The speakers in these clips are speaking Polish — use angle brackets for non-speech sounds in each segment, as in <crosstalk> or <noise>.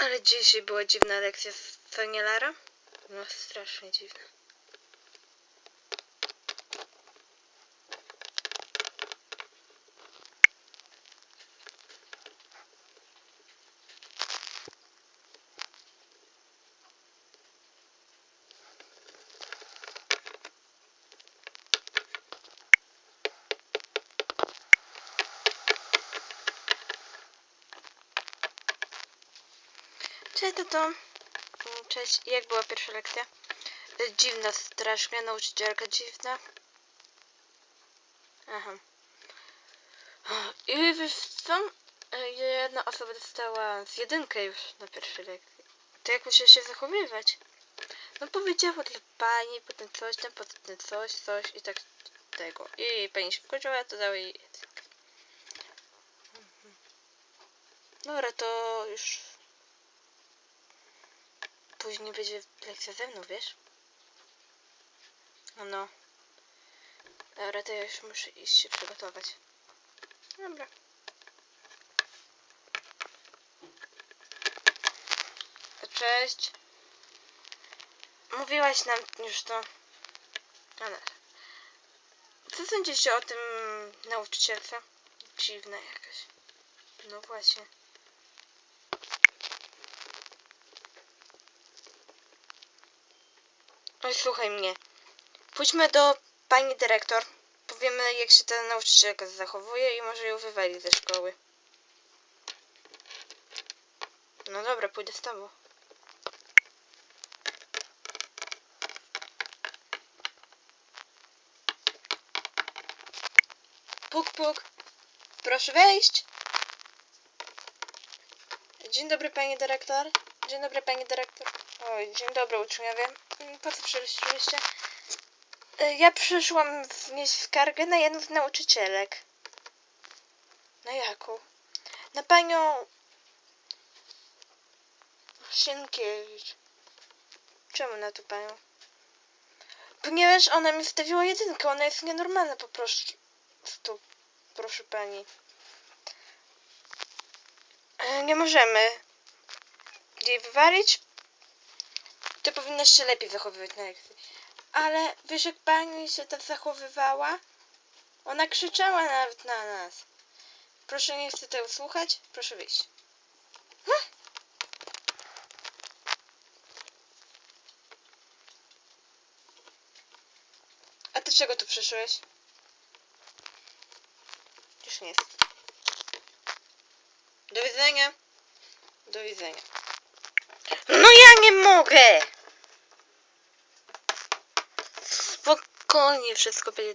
Ale dzisiaj była dziwna lekcja z Fanielara. No strasznie dziwna. Cześć tato. Mm, Cześć. Jak była pierwsza lekcja? Y, Dziwna strasznie, nauczycielka dziwna. Aha. I wiesz co? Y, Jedna osoba dostała z jedynkę już na pierwszej lekcji. To jak muszę się zachowywać? No powiedziała dla pani, potem coś tam, potem coś, coś i tak tego. I pani się wkurzyła, to dała jej jedynkę. Mhm. Dobra, to już Później będzie lekcja ze mną, wiesz? No, no. Dobra, to ja już muszę iść się przygotować. Dobra. Cześć. Mówiłaś nam już to. Ale. Co sądzicie o tym nauczycielce? Dziwna jakaś. No właśnie. Oj, słuchaj mnie. Pójdźmy do pani dyrektor. Powiemy, jak się ta nauczycielka zachowuje i może ją wywali ze szkoły. No dobra, pójdę z tobą. Puk, puk. Proszę wejść. Dzień dobry, pani dyrektor. Dzień dobry, pani dyrektor. Oj, dzień dobry, uczniowie. Mm, Po co przyszliście? Y, Ja przyszłam wnieść skargę na jedną z nauczycielek. Na jaką? Na panią... Sienkiewicz. Czemu na to panią? Ponieważ ona mi wstawiła jedynkę, ona jest nienormalna po prostu. Proszę pani. E, Nie możemy jej wywalić. Ty powinnaś się lepiej zachowywać na lekcji. Ale wiesz, jak pani się tak zachowywała? Ona krzyczała nawet na nas. Proszę nie chcę tego słuchać. Proszę wyjść. A ty czego tu przyszłeś? Już nie jest. Do widzenia. Do widzenia. No ja nie mogę! Spokojnie, wszystko będzie...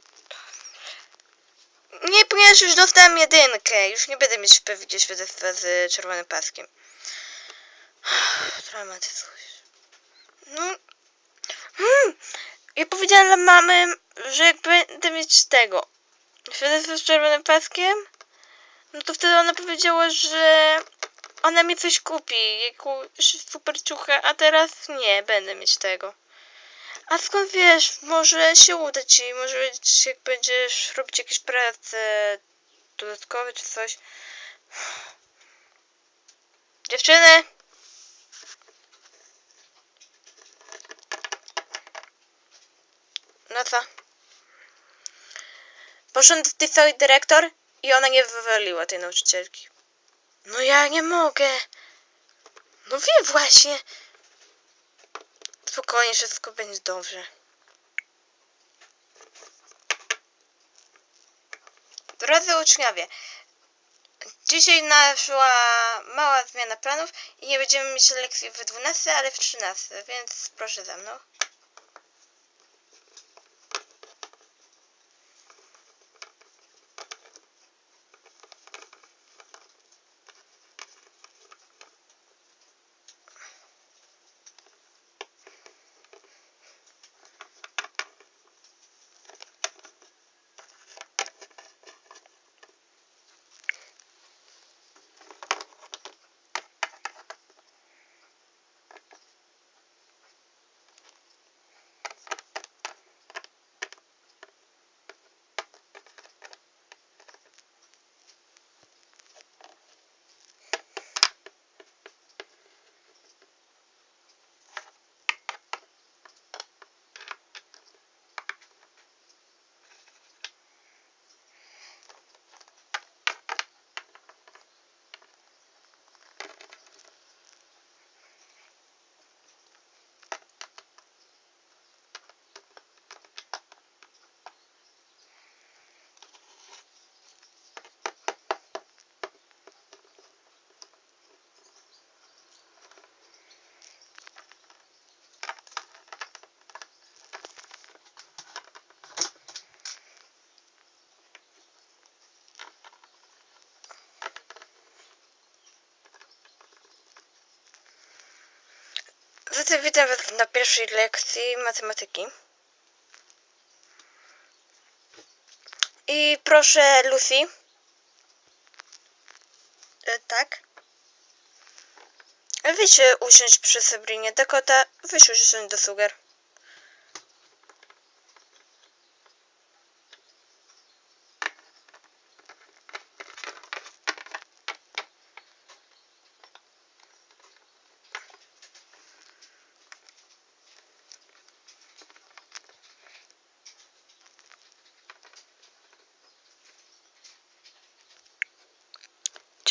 Nie, ponieważ już dostałem jedynkę. Już nie będę mieć pewnie świadectwa z czerwonym paskiem. <sighs> Dramatyzujesz. No... Hmm. Ja powiedziałam dla mamy, że jak będę mieć tego... Świadectwo z czerwonym paskiem, no to wtedy ona powiedziała, że ona mi coś kupi, jakąś super ciuchę, a teraz nie będę mieć tego. A skąd wiesz, może się uda ci, może jak będziesz robić jakieś prace dodatkowe czy coś. Dziewczyny! No co? Poszłam do tej całej dyrektor i ona nie wywaliła tej nauczycielki. No ja nie mogę. No wiem właśnie. Spokojnie, wszystko będzie dobrze. Drodzy uczniowie, dzisiaj naszła mała zmiana planów i nie będziemy mieć lekcji w 12, ale w 13, więc proszę za mną. Zatem witam Was na pierwszej lekcji matematyki. I proszę Lucy. E, tak. Się usiąść przy Sabrinie. Dakota, weź usiąść do suger.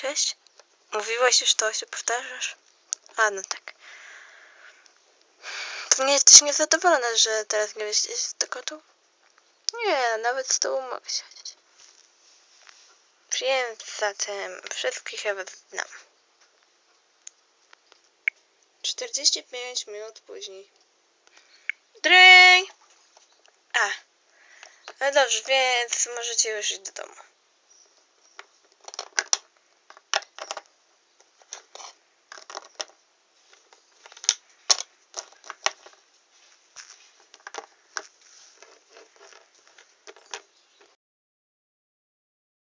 Cześć. Mówiłaś już to, się powtarzasz? A, no tak. To nie jesteś niezadowolona, że teraz nie jesteś z Dakotą? Nie, nawet z tobą mogę siedzieć. Wiem zatem, wszystkich was znam. 45 minut później. Dryń! A, no dobrze, więc możecie już iść do domu.